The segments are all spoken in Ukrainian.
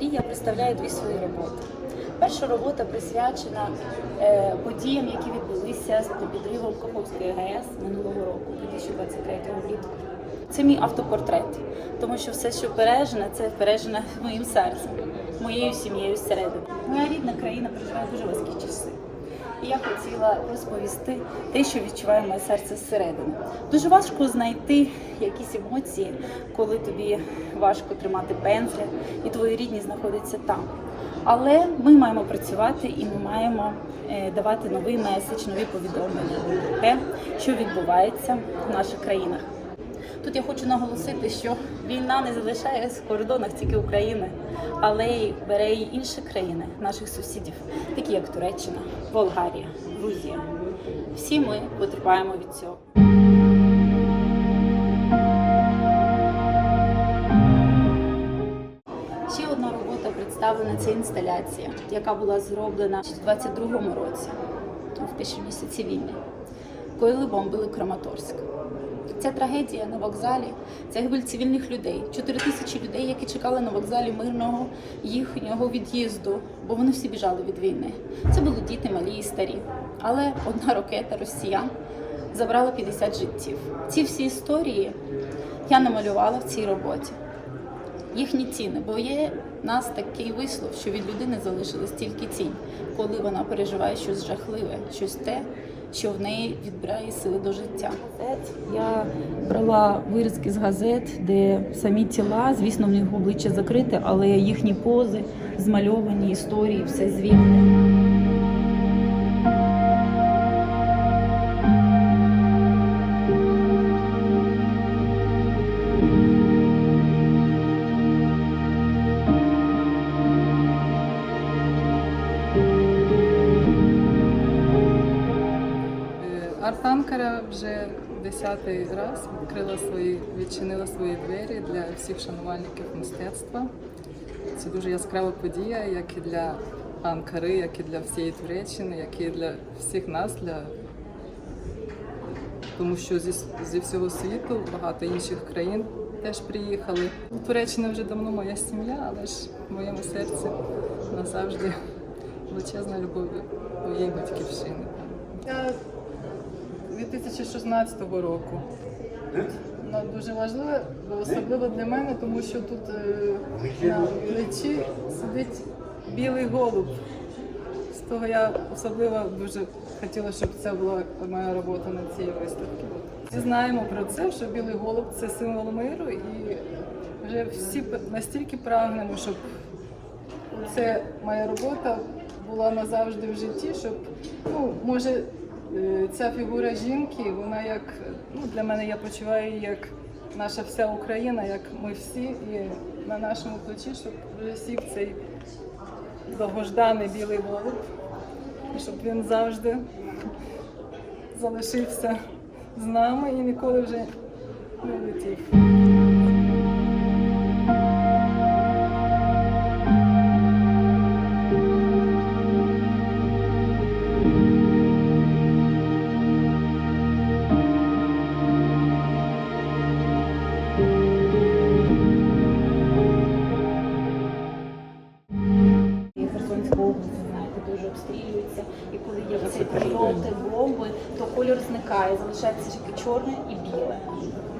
я представляю дві свої роботи. Перша робота присвячена е, подіям, які відбулися з підривом Каховської ГАЕС минулого року, 2023 влітку. Це мій автопортрет, тому що все, що пережене, це пережене моїм серцем, моєю сім'єю зсередини. Моя рідна країна проживає дуже важкі часи. І я хотіла розповісти те, що відчуває моє серце зсередини. Дуже важко знайти якісь емоції, коли тобі важко тримати пензля, і твої рідні знаходяться там. Але ми маємо працювати і ми маємо е, давати новий меседж, нові повідомлення про те, що відбувається в наших країнах. Тут я хочу наголосити, що війна не залишає в кордонах тільки України, але й бере і інші країни, наших сусідів, такі як Туреччина, Болгарія, Грузія. Всі ми потерпаємо від цього. Ще одна робота представлена це інсталяція, яка була зроблена в 22-му році, в перші місяці війни, коли бомбили Краматорськ. Ця трагедія на вокзалі, це гибель цивільних людей. Чотири тисячі людей, які чекали на вокзалі мирного їхнього від'їзду, бо вони всі біжали від війни. Це були діти, малі і старі. Але одна ракета росіян забрала 50 життів. Ці всі історії я намалювала в цій роботі. Їхні ціни, бо є нас такий вислов, що від людини залишилась тільки тінь, коли вона переживає щось жахливе, щось те, що в неї відбирає сили до життя. Я брала вирізки з газет, де самі тіла, звісно, в них обличчя закрите, але їхні пози, змальовані історії, все звільнене. Е, Арт-Анкара вже десятий раз відкрила свої, відчинила свої двері для всіх шанувальників мистецтва. Це дуже яскрава подія, як і для Анкари, як і для всієї Туреччини, як і для всіх нас, для... тому що зі, зі всього світу багато інших країн теж приїхали. Туреччина вже давно моя сім'я, але ж в моєму серці назавжди величезна любов до моєї батьківщини. Я 2016 року. Вона дуже важлива, особливо для мене, тому що тут е, на плечі сидить білий голуб. З того я особливо дуже хотіла, щоб це була моя робота на цій виставці. Всі знаємо про це, що білий голуб це символ миру, і вже всі настільки прагнемо, щоб це моя робота була назавжди в житті, щоб ну може ця фігура жінки, вона як ну для мене я почуваю її як наша вся Україна, як ми всі, і на нашому плечі, щоб вже сів цей довгожданий білий голуб, щоб він завжди залишився з нами і ніколи вже не летів. Зникає, залишається тільки чорне і біле.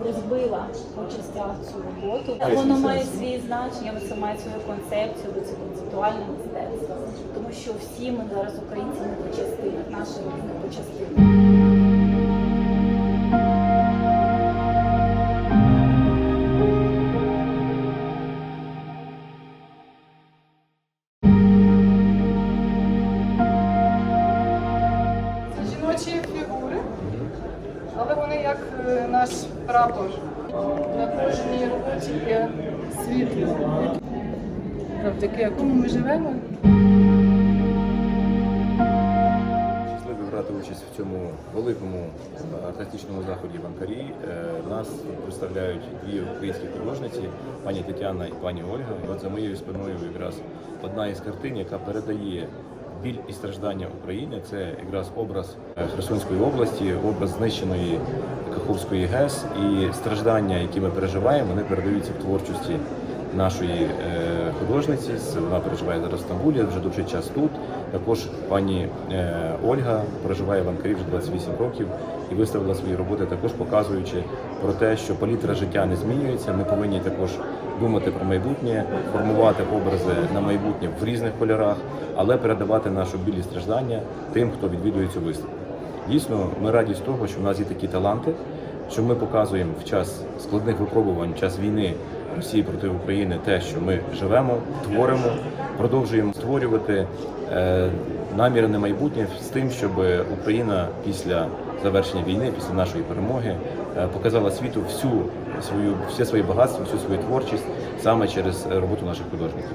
Розбила по частях цю роботу. Воно має свій значення, це має свою концепцію, це концептуальне мистецтво. Тому що всі ми зараз українці не по частинах, наші не по частинах. Вони як е, наш прапор. На кожній роботі є світло, завдяки якому ми живемо. Щасливі брати участь в цьому великому е, артистичному заході в Анкарі. Е, Нас представляють дві українські художниці, пані Тетяна і пані Ольга. І от за моєю спиною якраз одна із картин, яка передає біль і страждання України. Це якраз образ е, Херсонської області, образ знищеної Каховської ГЕС і страждання, які ми переживаємо, вони передаються в творчості нашої е, художниці. Вона проживає зараз в Стамбулі, вже довший час тут. Також пані е, Ольга проживає в Анкарі вже 28 років і виставила свої роботи, також показуючи про те, що палітра життя не змінюється. Ми повинні також думати про майбутнє, формувати образи на майбутнє в різних кольорах, але передавати нашу білі страждання тим, хто відвідує цю виставку. Дійсно, ми раді з того, що в нас є такі таланти, що ми показуємо в час складних випробувань, в час війни Росії проти України, те, що ми живемо, творимо, продовжуємо створювати е, наміри на майбутнє з тим, щоб Україна після завершення війни, після нашої перемоги, е, показала світу всю свою все своє багатство, всю свою творчість саме через роботу наших художників.